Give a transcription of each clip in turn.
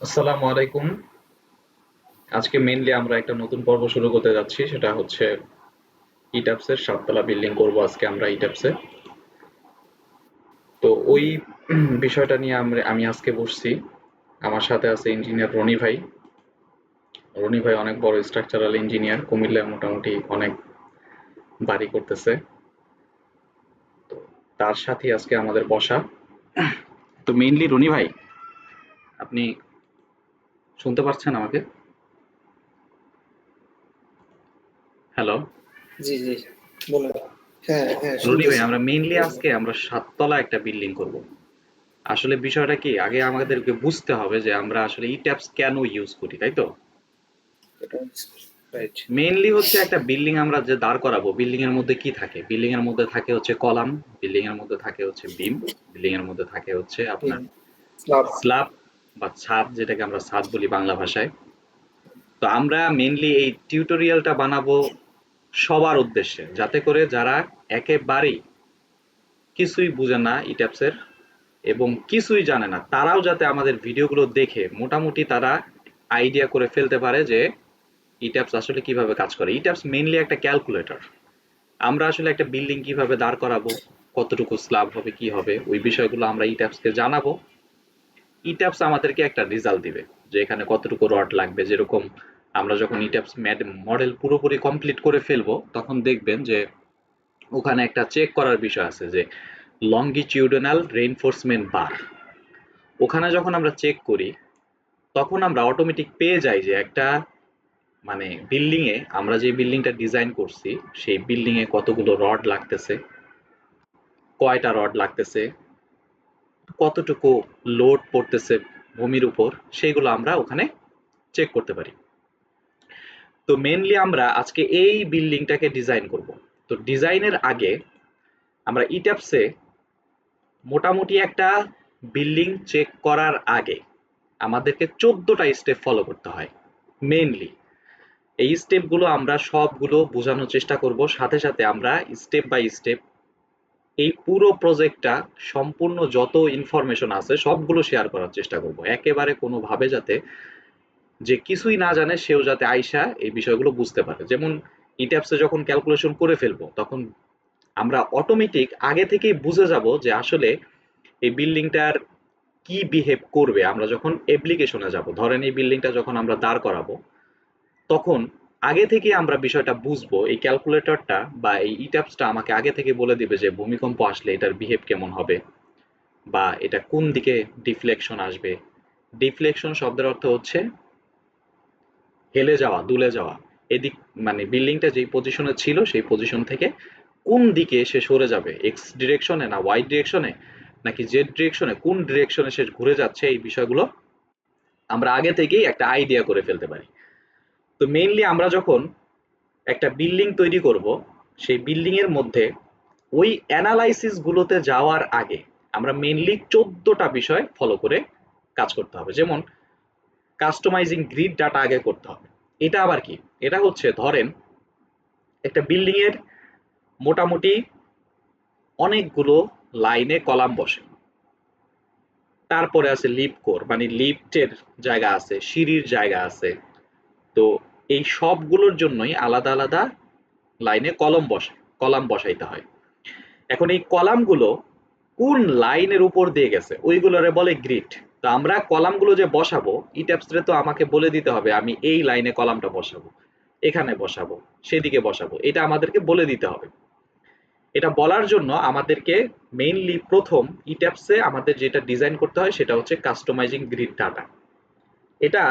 আসসালামু আলাইকুম। আজকে মেইনলি আমরা একটা নতুন পর্ব শুরু করতে যাচ্ছি, সেটা হচ্ছে ইটাপসের সাততলা বিল্ডিং করব আজকে আমরা ইটাপসে তো ওই বিষয়টা নিয়ে আমরা আমি আজকে বসছি। আমার সাথে আছে ইঞ্জিনিয়ার রনি ভাই। রনি ভাই অনেক বড় স্ট্রাকচারাল ইঞ্জিনিয়ার কুমিল্লায় মোটামুটি অনেক বাড়ি করতেছে। তো তার সাথে আজকে আমাদের বসা। তো মেইনলি রনি ভাই আপনি শুনতে পারছেন আমাকে? হ্যালো জি জি বলুন। হ্যাঁ হ্যাঁ রনি ভাই আমরা মেইনলি আজকে আমরা সাততলা একটা বিল্ডিং করব। আসলে বিষয়টা কি আগে আমাদেরকে বুঝতে হবে যে আমরা আসলে ই ট্যাপস কেন ইউজ করি তাই তো? মেইনলি হচ্ছে একটা বিল্ডিং আমরা যে দাঁড় করাবো বিল্ডিং এর মধ্যে কি থাকে? বিল্ডিং এর মধ্যে থাকে হচ্ছে কলাম বিল্ডিং এর মধ্যে থাকে হচ্ছে বিম বিল্ডিং এর মধ্যে থাকে হচ্ছে আপনার স্ল্যাব বা ছাদ যেটাকে আমরা ছাদ বলি বাংলা ভাষায়। তো আমরা মেইনলি এই টিউটোরিয়ালটা বানাবো সবার উদ্দেশ্যে যাতে করে যারা একেবারেই কিছুই বুঝে না ইট্যাপসের এবং কিছুই জানে না তারাও যাতে আমাদের ভিডিওগুলো দেখে মোটামুটি তারা আইডিয়া করে ফেলতে পারে যে ইট্যাপস আসলে কীভাবে কাজ করে? ইট্যাপস মেইনলি একটা ক্যালকুলেটর আমরা আসলে একটা বিল্ডিং কীভাবে দাঁড় করাবো, কতটুকু স্ল্যাব হবে, কি হবে, ওই বিষয়গুলো আমরা ইট্যাপসকে জানাব। ইট্যাপস আমাদেরকে একটা রেজাল্ট দিবে যে এখানে কতটুকু রড লাগবে। যেরকম আমরা যখন ইট্যাপস ম্যাড মডেল পুরোপুরি কমপ্লিট করে ফেলব, তখন দেখবেন যে ওখানে একটা চেক করার বিষয় আছে যে লঙ্গিটিউডনাল রেইনফোর্সমেন্ট বার ওখানে যখন আমরা চেক করি, তখন আমরা অটোমেটিক পেয়ে যাই যে একটা মানে বিল্ডিং এ আমরা যে বিল্ডিংটা ডিজাইন করছি, সেই বিল্ডিং এ কতগুলো রড লাগতেছে, কয়টা রড লাগতেছে, কতটুকু লোড পড়তেছে ভূমির উপর, সেগুলো আমরা ওখানে চেক করতে পারি। তো মেনলি আমরা আজকে এই বিল্ডিংটাকে ডিজাইন করব। তো ডিজাইনের আগে আমরা ইট্যাপসে মোটামুটি একটা বিল্ডিং চেক করার আগে আমাদেরকে চোদ্দটা স্টেপ ফলো করতে হয় মেনলি এই স্টেপগুলো আমরা সবগুলো বোঝানোর চেষ্টা করব। সাথে সাথে আমরা স্টেপ বাই স্টেপ এই পুরো প্রজেক্টটা সম্পূর্ণ যত ইনফরমেশন আছে সবগুলো শেয়ার করার চেষ্টা করব। একেবারে কোনোভাবে যাতে যে কিছুই না জানে সেও যাতে আইসা এই বিষয়গুলো বুঝতে পারে। যেমন ইট্যাপসে যখন ক্যালকুলেশন করে ফেলব, তখন আমরা অটোমেটিক আগে থেকেই বুঝে যাব যে আসলে এই বিল্ডিংটার কি বিহেভ করবে। আমরা যখন অ্যাপ্লিকেশনে যাব, ধরেন এই বিল্ডিংটা যখন আমরা দাঁড় করাবো তখন আগে থেকে আমরা বিষয়টা বুঝব, এই ক্যালকুলেটরটা বা এই ইট্যাপসটা আমাকে আগে থেকে বলে দিবে যে ভূমিকম্প আসলে এটার বিহেভ কেমন হবে বা এটা কোন দিকে ডিফ্লেকশন আসবে। ডিফ্লেকশন শব্দের অর্থ হচ্ছে হেলে যাওয়া, দুলে যাওয়া। এদিক মানে বিল্ডিংটা যেই পজিশনে ছিল সেই পজিশন থেকে কোন দিকে সে সরে যাবে? এক্স ডিরেকশনে না ওয়াই ডিরেকশনে নাকি জেড ডিরেকশনে কোন ডিরেকশনে সে ঘুরে যাচ্ছে? এই বিষয়গুলো আমরা আগে থেকেই একটা আইডিয়া করে ফেলতে পারি। তো মেইনলি আমরা যখন একটা বিল্ডিং তৈরি করব, সেই বিল্ডিং এর মধ্যে ওই অ্যানালাইসিস গুলোতে যাওয়ার আগে আমরা মেইনলি চোদ্দটা বিষয় ফলো করে কাজ করতে হবে। যেমন কাস্টমাইজিং গ্রিড ডাটা আগে করতে হবে। এটা আবার কি? এটা হচ্ছে ধরেন একটা বিল্ডিং এর মোটামুটি অনেকগুলো লাইনে কলাম বসে। তারপরে আছে লিফট কোর মানে লিফটের জায়গা আছে, সিঁড়ির জায়গা আছে। তো এই সবগুলোর জন্যই আলাদা আলাদা লাইনে কলম বসে, কলাম বসাইতে হয়। এখন এই কলামগুলো কোন লাইনের উপর দিয়ে গেছে? ওইগুলোরে বলে গ্রিড তো আমরা কলামগুলো যে বসাবো ইট্যাপসরে তো আমাকে বলে দিতে হবে, আমি এই লাইনে কলামটা বসাবো, এখানে বসাবো, সেদিকে বসাবো। এটা আমাদেরকে বলে দিতে হবে। এটা বলার জন্য আমাদেরকে মেইনলি প্রথম ইট্যাপসে আমাদের যেটা ডিজাইন করতে হয়, সেটা হচ্ছে কাস্টমাইজিং গ্রিড ডাটা এটা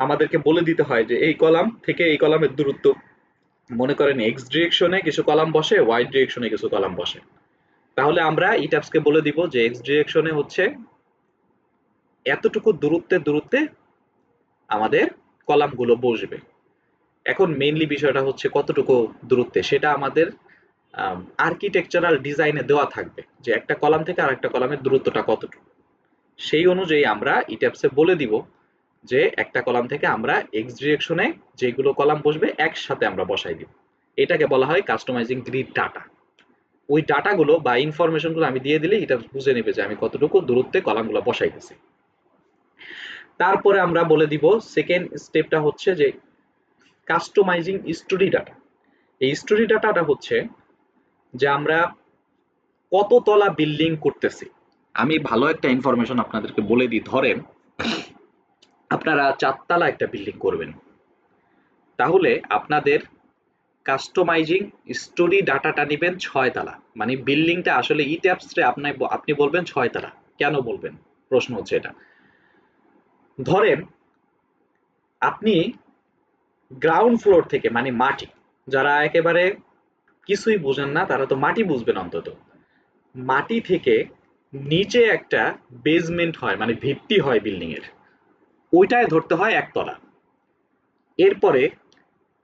আমাদেরকে বলে দিতে হয় যে এই কলাম থেকে এই কলামের দূরত্ব। মনে করেন এক্স ডিরেকশনে কিছু কলাম বসে ওয়াই ডিরেকশনে কিছু কলাম বসে। তাহলে আমরা ইট্যাপসকে বলে দিব যে এক্স ডিরেকশনে হচ্ছে এতটুকু দূরত্বে দূরত্বে আমাদের কলামগুলো বসবে। এখন মেইনলি বিষয়টা হচ্ছে কতটুকু দূরত্বে, সেটা আমাদের আর্কিটেকচারাল ডিজাইনে দেওয়া থাকবে যে একটা কলাম থেকে আরেকটা কলামের দূরত্বটা কতটুকু। সেই অনুযায়ী আমরা ইট্যাপসে বলে দিব যে একটা কলাম থেকে আমরা এক্স ডিরেকশনে যেগুলো কলাম বসবে, একসাথে আমরা বসাই দিব। এটাকে বলা হয় কাস্টমাইজিং গ্রিড ডাটা ওই ডাটাগুলো বা ইনফরমেশনগুলো আমি দিয়ে দিলে এটা বুঝে নেবে যে আমি কতটুকু দূরত্বে কলামগুলো বসাইতেছি তারপরে আমরা বলে দিব সেকেন্ড স্টেপটা হচ্ছে যে কাস্টমাইজিং স্টোরি ডাটা এই স্টোরি ডাটাটা হচ্ছে যে আমরা কত তলা বিল্ডিং করতেছি। আমি ভালো একটা ইনফরমেশন আপনাদেরকে বলে দিই, ধরেন আপনারা চারতলা একটা বিল্ডিং করবেন। তাহলে আপনাদের কাস্টমাইজিং স্টোরি ডাটাটা নেবেন ছয় তালা মানে বিল্ডিংটা আসলে ই ট্যাপসে আপনি আপনি বলবেন ছয় তালা কেন বলবেন? প্রশ্ন হচ্ছে এটা। ধরেন, আপনি গ্রাউন্ড ফ্লোর থেকে মানে মাটি, যারা একেবারে কিছুই বুঝেন না, তারা তো মাটি বুঝবেন অন্তত। মাটি থেকে নিচে একটা বেসমেন্ট হয় মানে ভিত্তি হয় বিল্ডিং এর ওইটায় ধরতে হয় একতলা। এরপরে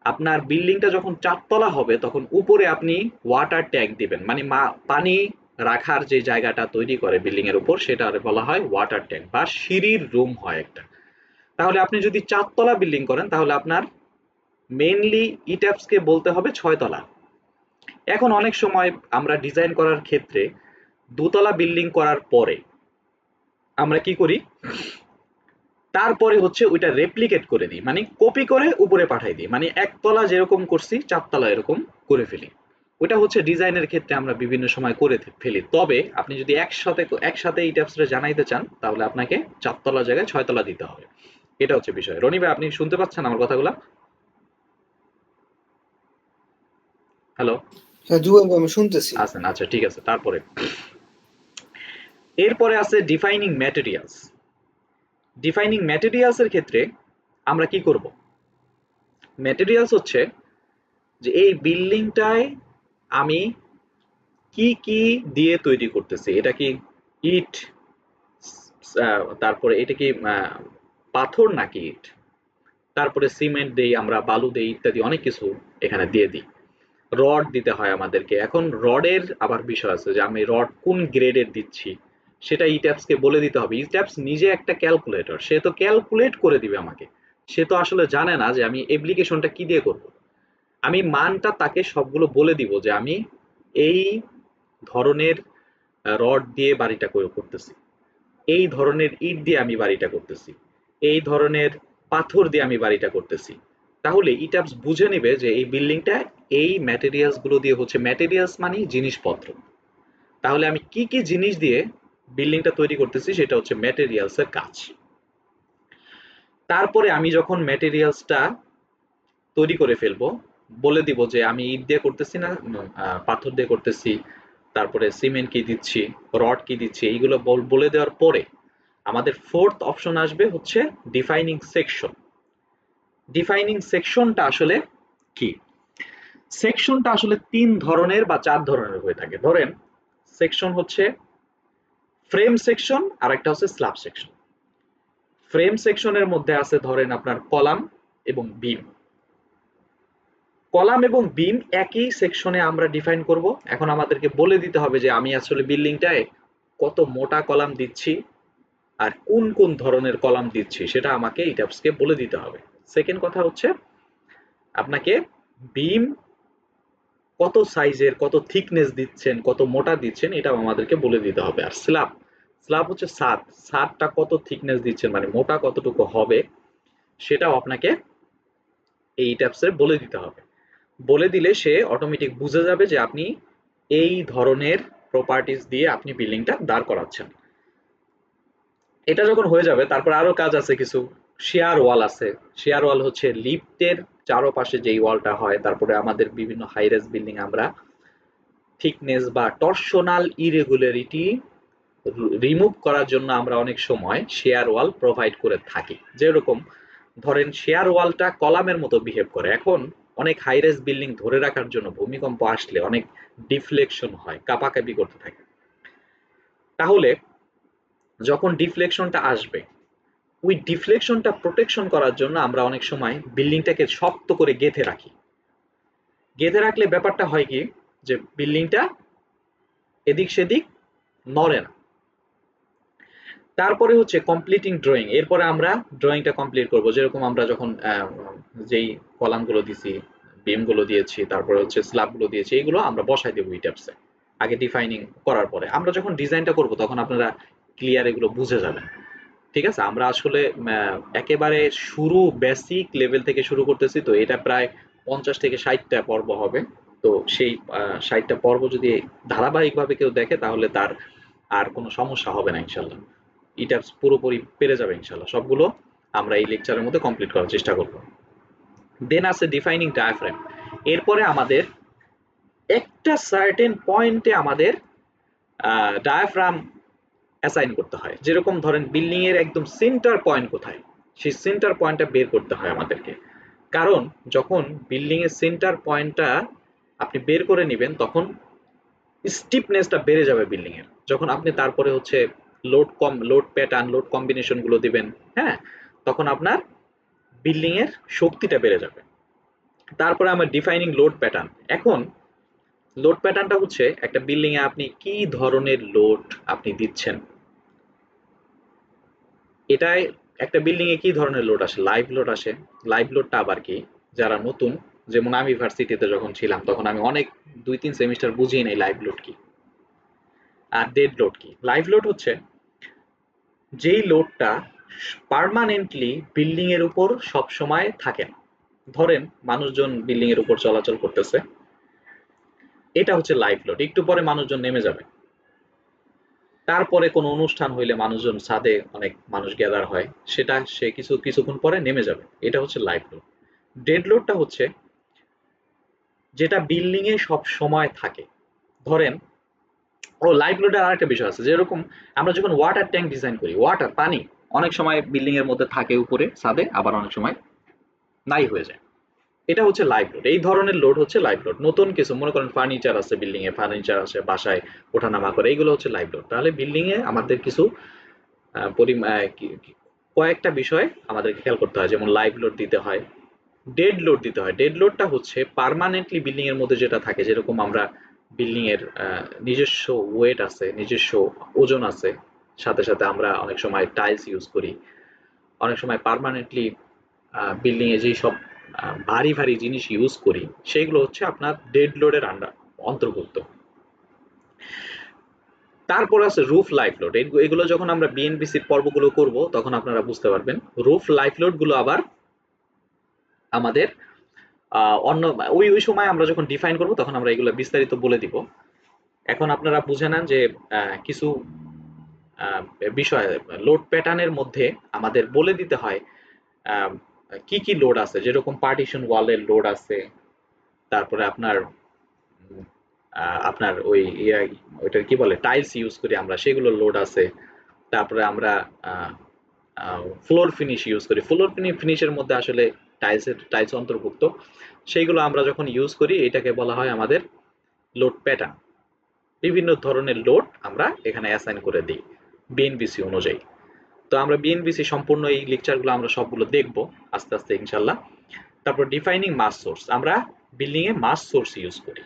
আপনার বিল্ডিংটা যখন চারতলা হবে, তখন উপরে আপনি ওয়াটার ট্যাঙ্ক দিবেন। মানে পানি রাখার যে জায়গাটা তৈরি করে বিল্ডিং এর উপর সেটা বলা হয় ওয়াটার ট্যাঙ্ক বা সিঁড়ির রুম হয় একটা। তাহলে আপনি যদি চারতলা বিল্ডিং করেন, তাহলে আপনার মেইনলি ইট্যাপসকে বলতে হবে ছয়তলা। এখন অনেক সময় আমরা ডিজাইন করার ক্ষেত্রে, দোতলা বিল্ডিং করার পরে আমরা কি করি? তারপরে হচ্ছে ওইটা রেপ্লিকেট করে দিই মানে কপি করে উপরে পাঠাই দিই মানে একতলা যেরকম করছি চারতলা এরকম করে ফেলি। ওইটা হচ্ছে ডিজাইনের ক্ষেত্রে আমরা বিভিন্ন সময় করে ফেলি। তবে আপনি যদি একসাথে একসাথে এই ট্যাপসটা জানাইতে চান তাহলে আপনাকে চারতলা জায়গায় ছয়তলা দিতে হবে। এটা হচ্ছে বিষয়। রনি ভাই আপনি শুনতে পাচ্ছেন আমার কথাগুলো? হ্যালো হ্যাঁ জুয়েল আমি শুনতেছি। আছেন আচ্ছা ঠিক আছে তারপরে। এরপরে আছে ডিফাইনিং ম্যাটেরিয়ালস ডিফাইনিং ম্যাটেরিয়ালস এর ক্ষেত্রে আমরা কি করব? ম্যাটেরিয়ালস হচ্ছে যে এই বিল্ডিংটায় আমি কি কি দিয়ে তৈরি করতেছি, এটা কি ইট তারপরে এটা কি পাথর নাকি ইট? তারপরে সিমেন্ট দেই আমরা, বালু দেই ইত্যাদি অনেক কিছু এখানে দিয়ে দিই। রড দিতে হয় আমাদেরকে। এখন রডের আবার বিষয় আছে যে আমি রড কোন গ্রেডের দিচ্ছি? সেটা ইট্যাপসকে বলে দিতে হবে। ইট্যাপস নিজে একটা ক্যালকুলেটর সে তো ক্যালকুলেট করে দিবে আমাকে। সে তো আসলে জানে না যে আমি অ্যাপ্লিকেশনটা কি দিয়ে করব। আমি মানটা তাকে সবগুলো বলে দিব যে আমি এই ধরনের রড দিয়ে বাড়িটা করে, করতেছি। এই ধরনের ইট দিয়ে আমি বাড়িটা করতেছি। এই ধরনের পাথর দিয়ে আমি বাড়িটা করতেছি। তাহলে ইটাপস বুঝে নেবে যে এই বিল্ডিংটা এই ম্যাটেরিয়ালসগুলো দিয়ে হচ্ছে। ম্যাটেরিয়ালস মানে জিনিসপত্র। তাহলে আমি কি কি জিনিস দিয়ে বিল্ডিংটা তৈরি করতেছি, সেটা হচ্ছে ম্যাটেরিয়ালস এর কাজ। তারপরে আমি যখন ম্যাটেরিয়ালসটা তৈরি করে ফেলব, বলে দিব যে আমি ইট দিয়ে করতেছি না পাথর দিয়ে করতেছি, তারপরে সিমেন্ট কি দিচ্ছি রড কি দিচ্ছি, এইগুলো বলে দেওয়ার পরে আমাদের ফোর্থ অপশন আসবে হচ্ছে ডিফাইনিং সেকশন ডিফাইনিং সেকশনটা আসলে কি? সেকশনটা আসলে তিন ধরনের বা চার ধরনের হয়ে থাকে। ধরেন সেকশন হচ্ছে ফ্রেম সেকশন আর একটা হচ্ছে স্ল্যাব সেকশন ফ্রেম সেকশনের মধ্যে আছে ধরেন আপনার কলাম এবং বিম কলাম এবং বিম একই সেকশনে আমরা ডিফাইন করব। এখন আমাদেরকে বলে দিতে হবে যে আমি আসলে বিল্ডিংটায় কত মোটা কলাম দিচ্ছি আর কোন কোন ধরনের কলাম দিচ্ছি, সেটা আমাকে ইটাপসকে বলে দিতে হবে। সেকেন্ড কথা হচ্ছে, আপনাকে বিম কত সাইজের, কত থিকনেস দিচ্ছেন, কত মোটা দিচ্ছেন এটা আমাদেরকে বলে দিতে হবে। আর স্ল্যাব স্ল্যাব হচ্ছে সাত। সাতটা কত থিকনেস দিচ্ছেন মানে মোটা কতটুকু হবে, সেটাও আপনাকে এই ট্যাপসে বলে দিতে হবে। বলে দিলে সে অটোমেটিক বুঝে যাবে যে আপনি এই ধরনের প্রপার্টিস দিয়ে আপনি বিল্ডিংটা দাঁড় করাচ্ছেন। এটা যখন হয়ে যাবে, তারপর আরও কাজ আছে কিছু। শেয়ার ওয়াল আছে। শেয়ার ওয়াল হচ্ছে লিফটের চারপাশে যেই ওয়ালটা হয়, তারপরে আমাদের বিভিন্ন হাইরেস বিল্ডিং আমরা থিকনেস বা টর্শনাল ইরেগুলারিটি রিমুভ করার জন্য আমরা অনেক সময় শেয়ার ওয়াল প্রোভাইড করে থাকি। যেরকম ধরেন শেয়ার ওয়ালটা কলামের মতো বিহেভ করে। এখন অনেক হাইরেস বিল্ডিং ধরে রাখার জন্য ভূমিকম্প আসলে অনেক ডিফ্লেকশন হয়, কাপাকাপি করতে থাকে। তাহলে যখন ডিফ্লেকশনটা আসবে ওই ডিফ্লেকশনটা প্রোটেকশন করার জন্য আমরা অনেক সময় বিল্ডিংটাকে শক্ত করে গেঁথে রাখি। গেঁথে রাখলে ব্যাপারটা হয় কি? যে বিল্ডিংটা এদিক সেদিক নড়ে না। তারপরে হচ্ছে কমপ্লিটিং ড্রয়িং এরপরে আমরা ড্রয়িংটা কমপ্লিট করব। যেরকম আমরা যখন যেই কলামগুলো দিছি বিমগুলো দিয়েছি, তারপরে হচ্ছে স্ল্যাবগুলো দিয়েছি, এগুলো আমরা বসাই দেবো ইটাপসে আগে ডিফাইনিং করার পরে। আমরা যখন ডিজাইনটা করব, তখন আপনারা ক্লিয়ার এগুলো বুঝে যাবেন। ঠিক আছে? আমরা আসলে একেবারে শুরু বেসিক লেভেল থেকে শুরু করতেছি, তো এটা প্রায় পঞ্চাশ থেকে ষাটটা পর্ব হবে। তো সেই ষাটটা পর্ব যদি ধারাবাহিকভাবে কেউ দেখে, তাহলে তার আর কোনো সমস্যা হবে না, ইনশাল্লাহ। এটা পুরোপুরি পেরে যাবে, ইনশাল্লাহ। সবগুলো আমরা এই লেকচারের মধ্যে কমপ্লিট করার চেষ্টা করব। দেন আছে ডিফাইনিং ডায়াফ্রেম এরপরে আমাদের একটা সার্টেন পয়েন্টে আমাদের ডায়াফ্রাম অ্যাসাইন করতে হয়। যেরকম ধরেন বিল্ডিং এর একদম সেন্টার পয়েন্ট কোথায়? সেই সেন্টার পয়েন্টটা বের করতে হয় আমাদেরকে। কারণ যখন বিল্ডিং এর সেন্টার পয়েন্টটা আপনি বের করে নেবেন, তখন স্টিপনেসটা বেড়ে যাবে বিল্ডিং এর। যখন আপনি তারপরে হচ্ছে লোড কম লোড প্যাটার্ন লোড কম্বিনেশনগুলো দিবেন হ্যাঁ তখন আপনার বিল্ডিং এর শক্তিটা বেড়ে যাবে। তারপরে আমার ডিফাইনিং লোড প্যাটার্ন এখন লোড প্যাটার্নটা হচ্ছে একটা বিল্ডিং এ আপনি কি ধরনের লোড আপনি দিচ্ছেন? এটাই একটা বিল্ডিং এ কি ধরনের লোড আসে? লাইভ লোড আসে। লাইভ লোডটা আবার কি? যারা নতুন, যেমন আমি ইউনিভার্সিটিতে যখন ছিলাম, তখন আমি অনেক দুই তিন সেমিস্টার বুঝিয়ে নেই লাইভ লোড কি। আর ডেড লোড কি? লাইভ লোড হচ্ছে যেই লোডটা পার্মানেন্টলি বিল্ডিং এর উপর সব সময় থাকে না। ধরেন মানুষজন বিল্ডিং এর উপর চলাচল করতেছে। এটা হচ্ছে লাইভ লোড একটু পরে মানুষজন নেমে যাবে। তারপরে কোনো অনুষ্ঠান হইলে মানুষজন ছাদে অনেক মানুষ গ্যাদার হয়, সেটা সে কিছু, কিছুক্ষণ পরে নেমে যাবে। এটা হচ্ছে লাইভ লোড ডেড লোডটা হচ্ছে যেটা বিল্ডিং এ সব সময় থাকে। ধরেন, ও লাইভ লোডের আরেকটা বিষয় আছে, যেরকম আমরা যখন ওয়াটার ট্যাঙ্ক ডিজাইন করি ওয়াটার পানি, অনেক সময় বিল্ডিং এর মধ্যে থাকে উপরে, ছাদে, আবার অনেক সময় নাই হয়ে যায়। এটা হচ্ছে লাইভ লোড এই ধরনের লোড হচ্ছে লাইভ লোড নতুন কিছু, মনে করেন ফার্নিচার আছে বিল্ডিং এ ফার্নিচার আছে, বাসায় ওঠানামা করে এইগুলো হচ্ছে লাইভ লোড তাহলে বিল্ডিং এ আমাদের কিছু কয়েকটা বিষয় আমাদেরকে খেয়াল করতে হয়। যেমন লাইভ লোড দিতে হয় ডেড লোড দিতে হয়। ডেড লোডটা হচ্ছে পার্মানেন্টলি বিল্ডিং এর মধ্যে যেটা থাকে, যেরকম আমরা বিল্ডিং এর নিজস্ব ওয়েট আছে, নিজস্ব ওজন আছে, সাথে সাথে আমরা অনেক সময় টাইলস ইউজ করি। অনেক সময় পার্মানেন্টলি বিল্ডিং এ যেই সব ভারী ভারী জিনিস ইউজ করি, সেগুলো হচ্ছে আপনার ডেড লোডের আন্ডার অন্তর্ভুক্ত। তারপর আছে রুফ লাইফ লোড এগুলো যখন আমরা বিএনবিসির পর্বগুলো করব, তখন আপনারা বুঝতে পারবেন রুফ লাইফ লোডগুলো আবার আমাদের অন্য, ওই ওই সময় আমরা যখন ডিফাইন করব, তখন আমরা এগুলো বিস্তারিত বলে দিব। এখন আপনারা বুঝে নেন যে কিছু বিষয় লোড প্যাটার্নের মধ্যে আমাদের বলে দিতে হয় কি কি লোড আছে? যেরকম পার্টিশন ওয়ালের লোড আছে, তারপরে আপনার আপনার ওই ওইটার কি বলে টাইলস ইউজ করি আমরা সেগুলো লোড আছে। তারপরে আমরা ফ্লোর ফিনিশ ইউজ করি। ফ্লোর ফিনিশের মধ্যে আসলে টাইলসের টাইলস অন্তর্ভুক্ত। সেইগুলো আমরা যখন ইউজ করি, এটাকে বলা হয় আমাদের লোড প্যাটার্ন বিভিন্ন ধরনের লোড আমরা এখানে অ্যাসাইন করে দিই বিএনবিসি অনুযায়ী। তো আমরা বিএনবিসি সম্পূর্ণ এই লেকচারগুলো আমরা সবগুলো দেখব আস্তে আস্তে ইনশাল্লাহ তারপর ডিফাইনিং মাস সোর্স আমরা বিল্ডিং এ মাস সোর্স ইউজ করি।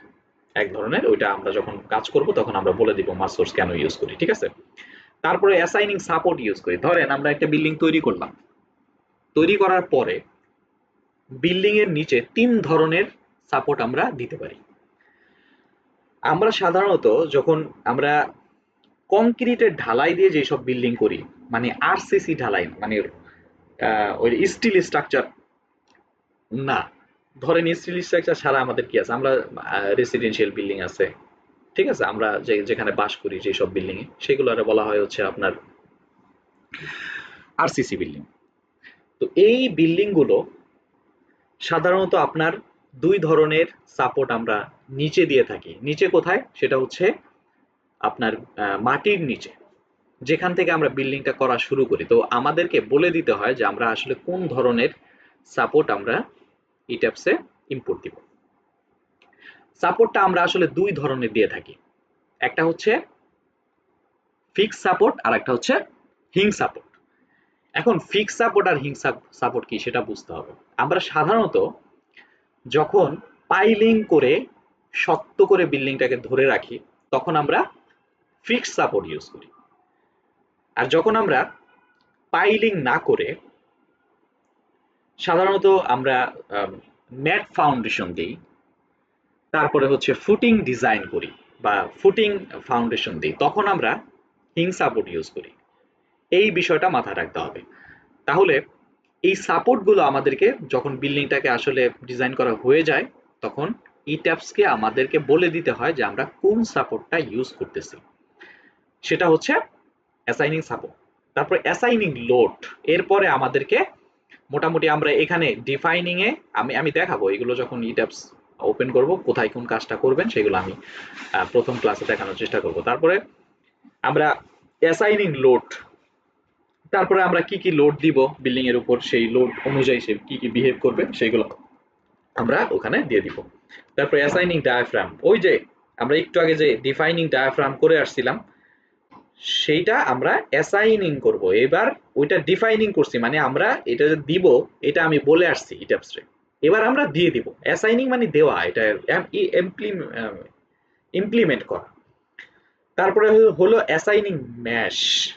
এক ধরনের, ওইটা আমরা যখন কাজ করব, তখন আমরা বলে দিব মাস সোর্স কেন ইউজ করি, ঠিক আছে? তারপরে অ্যাসাইনিং সাপোর্ট ইউজ করি। ধরেন, আমরা একটা বিল্ডিং তৈরি করলাম। তৈরি করার পরে বিল্ডিং এর নিচে তিন ধরনের সাপোর্ট আমরা দিতে পারি। আমরা সাধারণত যখন আমরা কংক্রিটের ঢালাই দিয়ে যেসব বিল্ডিং করি মানে আরসিসি ঢালাই মানে ওই স্টিল স্ট্রাকচার না। ধরেন স্টিল স্ট্রাকচার ছাড়া আমাদের কি আছে? আমরা রেসিডেন্সিয়াল বিল্ডিং আছে, ঠিক আছে? আমরা যে, যেখানে বাস করি যেসব বিল্ডিং এ সেগুলো বলা হয় হচ্ছে আপনার আরসিসি বিল্ডিং তো এই বিল্ডিংগুলো সাধারণত আপনার দুই ধরনের সাপোর্ট আমরা নিচে দিয়ে থাকি। নিচে কোথায়? সেটা হচ্ছে আপনার মাটির নিচে। যেখান থেকে আমরা বিল্ডিংটা করা শুরু করি। তো আমাদেরকে বলে দিতে হয় যে আমরা আসলে কোন ধরনের সাপোর্ট আমরা ইট্যাপসে ইম্পোর্ট দিব। সাপোর্টটা আমরা আসলে দুই ধরনের দিয়ে থাকি। একটা হচ্ছে ফিক্স সাপোর্ট আর একটা হচ্ছে হিং সাপোর্ট এখন ফিক্স সাপোর্ট আর হিং সাপোর্ট কি সেটা বুঝতে হবে। আমরা সাধারণত যখন পাইলিং করে শক্ত করে বিল্ডিংটাকে ধরে রাখি, তখন আমরা ফিক্স সাপোর্ট ইউজ করি। আর যখন আমরা পাইলিং না করে, সাধারণত আমরা ম্যাট ফাউন্ডেশন দিই, তারপরে হচ্ছে ফুটিং ডিজাইন করি বা ফুটিং ফাউন্ডেশন দিই, তখন আমরা হিং সাপোর্ট ইউজ করি। এই বিষয়টা মাথায় রাখতে হবে। তাহলে এই সাপোর্টগুলো আমাদেরকে যখন বিল্ডিংটাকে আসলে ডিজাইন করা হয়ে যায়, তখন ই ট্যাপসকে আমাদেরকে বলে দিতে হয় যে আমরা কোন সাপোর্টটা ইউজ করতেছি। সেটা হচ্ছে অ্যাসাইনিং সাপোর্ট তারপর অ্যাসাইনিং লোড এরপরে আমাদেরকে মোটামুটি আমরা এখানে ডিফাইনিং এ আমি আমি দেখাবো এগুলো যখন ই ট্যাপস ওপেন করব, কোথায় কোন কাজটা করবেন সেগুলো আমি প্রথম ক্লাসে দেখানোর চেষ্টা করব। তারপরে আমরা অ্যাসাইনিং লোড তারপরে আমরা কি কি লোড দিব বিল্ডিং এর উপর, সেই লোড অনুযায়ী সে কি কি বিহেভ করবে সেগুলো আমরা ওখানে দিয়ে দিব। তারপরে অ্যাসাইনিং ডায়াফ্রাম ওই যে আমরা একটু আগে যে ডিফাইনিং ডায়াফ্রাম করে আসছিলাম সেইটা আমরা অ্যাসাইনিং করব। এবার ওইটা ডিফাইনিং করছি মানে আমরা এটা দিব, এটা আমি বলে আসছি ইটাপসরে এবার আমরা দিয়ে দিব। অ্যাসাইনিং মানে দেওয়া, এটা ইমপ্লিমেন্ট করা। তারপরে হলো- হলো অ্যাসাইনিং ম্যাশ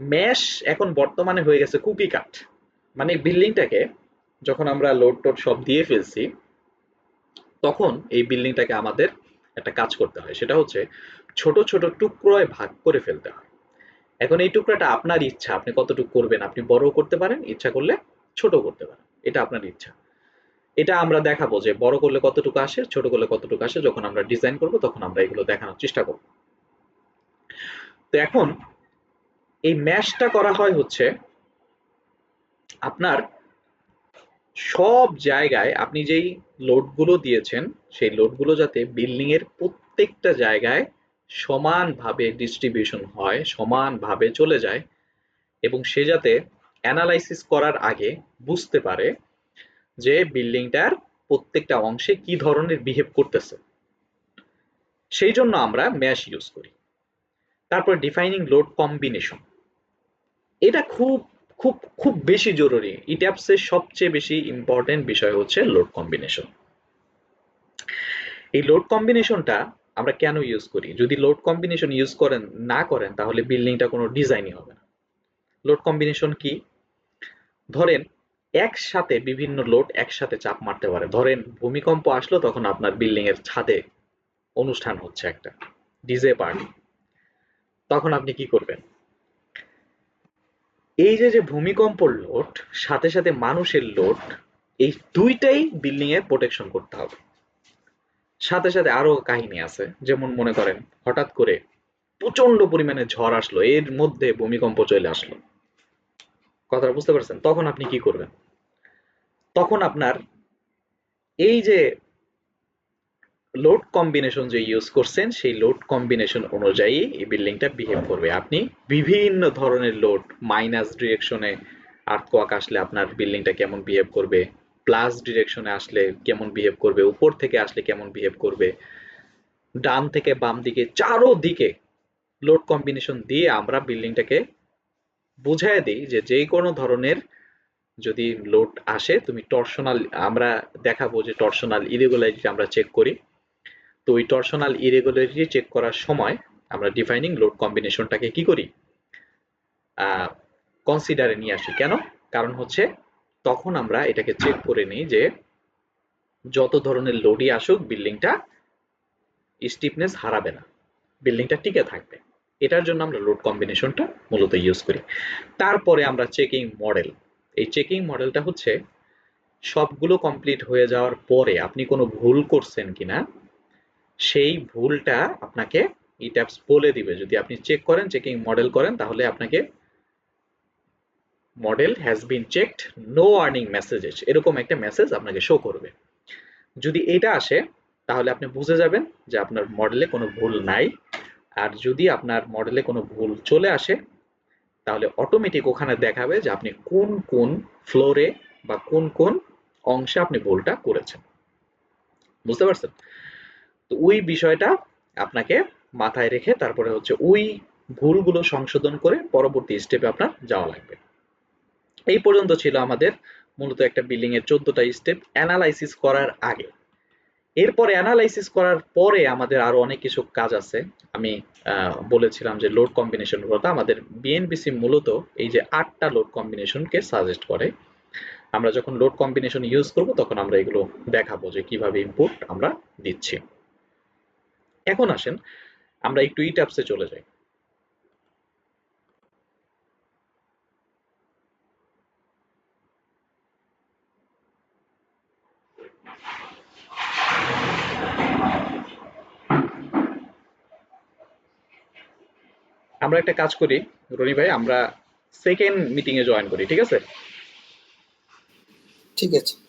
ম্যাশ এখন বর্তমানে হয়ে গেছে কুকি কাট মানে বিল্ডিংটাকে যখন আমরা লোড টোড সব দিয়ে ফেলছি, তখন এই বিল্ডিংটাকে আমাদের একটা কাজ করতে হয়। সেটা হচ্ছে ছোট ছোট টুকরোয় ভাগ করে ফেলতে হয়। এখন এই টুকরাটা আপনার ইচ্ছা, আপনি কতটুকু করবেন, আপনি বড় করতে পারেন, ইচ্ছা করলে ছোট করতে পারেন, এটা আপনার ইচ্ছা। এটা আমরা দেখাবো যে বড় করলে কতটুকু আসে, ছোট করলে কতটুকু আসে, যখন আমরা ডিজাইন করব তখন আমরা এগুলো দেখানোর চেষ্টা করব। তো এখন এই ম্যাশটা করা হয় হচ্ছে আপনার সব জায়গায় আপনি যেই লোডগুলো দিয়েছেন, সেই লোডগুলো যাতে বিল্ডিং এর প্রত্যেকটা জায়গায় সমানভাবে ডিস্ট্রিবিউশন হয়, সমানভাবে চলে যায় এবং সে যাতে অ্যানালাইসিস করার আগে বুঝতে পারে যে বিল্ডিংটার প্রত্যেকটা অংশে কি ধরনের বিহেভ করতেছে। সেই জন্য আমরা ম্যাশ ইউজ করি। তারপর ডিফাইনিং লোড কম্বিনেশন এটা খুব খুব খুব বেশি জরুরি। ইট্যাপসের সবচেয়ে বেশি ইম্পর্টেন্ট বিষয় হচ্ছে লোড কম্বিনেশন এই লোড কম্বিনেশনটা আমরা কেন ইউজ করি? যদি লোড কম্বিনেশন ইউজ করেন, না করেন, তাহলে বিল্ডিংটা কোনো ডিজাইনই হবে না। লোড কম্বিনেশন কি? ধরেন, একসাথে বিভিন্ন লোড একসাথে চাপ মারতে পারে। ধরেন, ভূমিকম্প আসলো, তখন আপনার বিল্ডিং এর ছাদে অনুষ্ঠান হচ্ছে একটা ডিজে পার্টি তখন আপনি কি করবেন? এই যে যে ভূমিকম্প লোড সাথে সাথে মানুষের লোড এই দুইটাই বিল্ডিং এর প্রোটেকশন করতে হবে। সাথে সাথে আরও কাহিনী আছে, যেমন মনে করেন, হঠাৎ করে প্রচণ্ড পরিমাণে ঝড় আসলো, এর মধ্যে ভূমিকম্প চলে আসলো। কথাটা বুঝতে পারছেন? তখন আপনি কি করবেন? তখন আপনার এই যে লোড কম্বিনেশন যে ইউজ করছেন, সেই লোড কম্বিনেশন অনুযায়ী এই বিল্ডিংটা বিহেভ করবে। আপনি বিভিন্ন ধরনের লোড মাইনাস ডিরেকশনে আর্থকোয়াক আসলে আপনার বিল্ডিংটা কেমন বিহেভ করবে? প্লাস ডিরেকশনে আসলে কেমন বিহেভ করবে, উপর থেকে আসলে কেমন বিহেভ করবে, ডান থেকে বাম দিকে চারো দিকে লোড কম্বিনেশন দিয়ে আমরা বিল্ডিংটাকে বুঝাই দিই যে যে কোনো ধরনের যদি লোড আসে, তুমি টর্শনাল আমরা দেখাবো যে টর্শনাল ইরেগুলারিটি আমরা চেক করি। তো ওই টর্শনাল ইরেগুলারিটি চেক করার সময় আমরা ডিফাইনিং লোড কম্বিনেশনটাকে কি করি? কনসিডারে নিয়ে আসি। কেন? কারণ হচ্ছে তখন আমরা এটাকে চেক করে নিই যে যত ধরনের লোডই আসুক বিল্ডিংটা স্টিফনেস হারাবে না। বিল্ডিংটা টিকে থাকবে। এটার জন্য আমরা লোড কম্বিনেশনটা মূলত ইউজ করি। তারপরে আমরা চেকিং মডেল এই চেকিং মডেলটা হচ্ছে সবগুলো কমপ্লিট হয়ে যাওয়ার পরে আপনি কোনো ভুল করছেন কিনা, সেই ভুলটা আপনাকে ই ট্যাপস বলে দিবে। যদি আপনি চেক করেন চেকিং মডেল করেন, তাহলে আপনাকে model has been checked no warning messages এরকম একটা মেসেজ আপনাকে শো করবে। যদি এটা আসে, তাহলে আপনি বুঝে যাবেন যে আপনার মডেলে কোনো ভুল নাই। আর যদি আপনার মডেলে কোনো ভুল চলে আসে, তাহলে অটোমেটিক ওখানে দেখাবে যে আপনি কোন কোন ফ্লোরে বা কোন কোন অংশে আপনি ভুলটা করেছেন। বুঝতে পারছেন? তো ওই বিষয়টা আপনাকে মাথায় রেখে তারপরে হচ্ছে ওই ভুলগুলো সংশোধন করে পরবর্তী স্টেপে আপনার যাওয়া লাগবে। এই পর্যন্ত ছিল আমাদের মূলত একটা বিল্ডিং এর চোদ্দটা স্টেপ অ্যানালাইসিস করার আগে। এরপরে অ্যানালাইসিস করার পরে আমাদের আরও অনেক কিছু কাজ আছে। আমি বলেছিলাম যে লোড কম্বিনেশন কথা আমাদের বিএনবিসি মূলত এই যে আটটা লোড কম্বিনেশনকে সাজেস্ট করে। আমরা যখন লোড কম্বিনেশন ইউজ করব তখন আমরা এগুলো দেখাবো যে কীভাবে ইনপুট আমরা দিচ্ছি। এখন আসেন, আমরা একটু ই ট্যাপসে চলে যাই। আমরা একটা কাজ করি, রনি ভাই, আমরা সেকেন্ড মিটিং এ জয়েন করি, ঠিক আছে? ঠিক আছে।